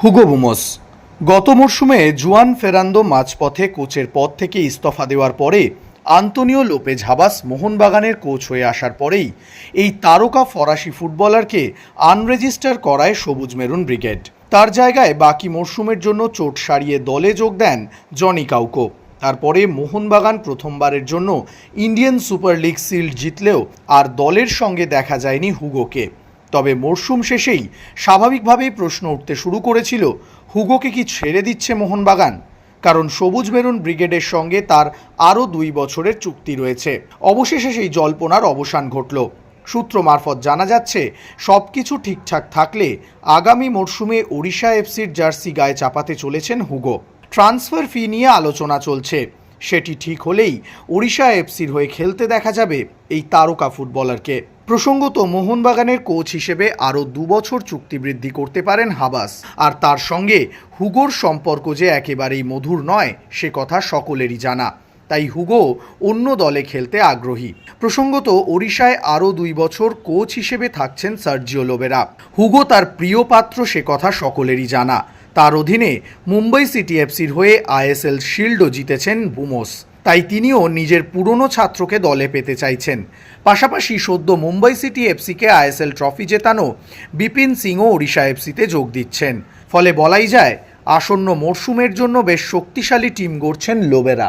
Hugo বুমস। গত মরশুমে জুয়ান ফেরান্দো মাঝপথে কোচের পদ থেকে ইস্তফা দেওয়ার পরে আন্তনিও লোপেজ হাবাস মোহনবাগানের কোচ হয়ে আসার পরেই এই তারকা ফরাসি ফুটবলারকে আনরেজিস্টার করায় সবুজ মেরুন ব্রিগেড। তার জায়গায় বাকি মরশুমের জন্য চোট সারিয়ে দলে যোগ দেন জনি কাউকো। তারপরে মোহনবাগান প্রথমবারের জন্য ইন্ডিয়ান সুপার লিগ সিল্ড জিতলেও আর দলের সঙ্গে দেখা যায়নি হুগোকে। তবে মরশুম শেষেই স্বাভাবিকভাবেই প্রশ্ন উঠতে শুরু করেছিল, হুগোকে কি ছেড়ে দিচ্ছে মোহনবাগান? কারণ সবুজ মেরুন ব্রিগেডের সঙ্গে তার আরও দুই বছরের চুক্তি রয়েছে। অবশেষে সেই জল্পনার অবসান ঘটল। সূত্র মারফত জানা যাচ্ছে সব কিছু ঠিকঠাক থাকলে আগামী মরশুমে ওড়িশা এফসির জার্সি গায়ে চাপাতে চলেছেন হুগো। ট্রান্সফার ফি নিয়ে আলোচনা চলছে। সেটি ঠিক হলেই ওড়িশা এফসির হয়ে খেলতে দেখা যাবে এই তারকা ফুটবলারকে। প্রসঙ্গত মোহনবাগানের কোচ হিসেবে আরও দুবছর চুক্তি বৃদ্ধি করতে পারেন হাবাস। আর তার সঙ্গে হুগোর সম্পর্ক যে একেবারেই মধুর নয়, সে কথা সকলেরই জানা। তাই হুগো অন্য দলে খেলতে আগ্রহী। প্রসঙ্গত ওড়িশায় আরও দুই বছর কোচ হিসেবে থাকছেন সার্জিও লোবেরা। হুগো তার প্রিয় পাত্র সে কথা সকলেরই জানা। তার অধীনে মুম্বই সিটি এফসির হয়ে আইএসএল শিল্ডও জিতেছেন বুমোস। তাই তিনিও নিজের পুরনো ছাত্রকে দলে পেতে চাইছেন। পাশাপাশি সদ্য মুম্বই সিটি এফসিকে আইএসএল ট্রফি জেতানো বিপিন সিংও ওড়িশা এফসিতে যোগ দিচ্ছেন। ফলে বলাই যায়, আসন্ন মরশুমের জন্য বেশ শক্তিশালী টিম গড়ছেন লোবেরা।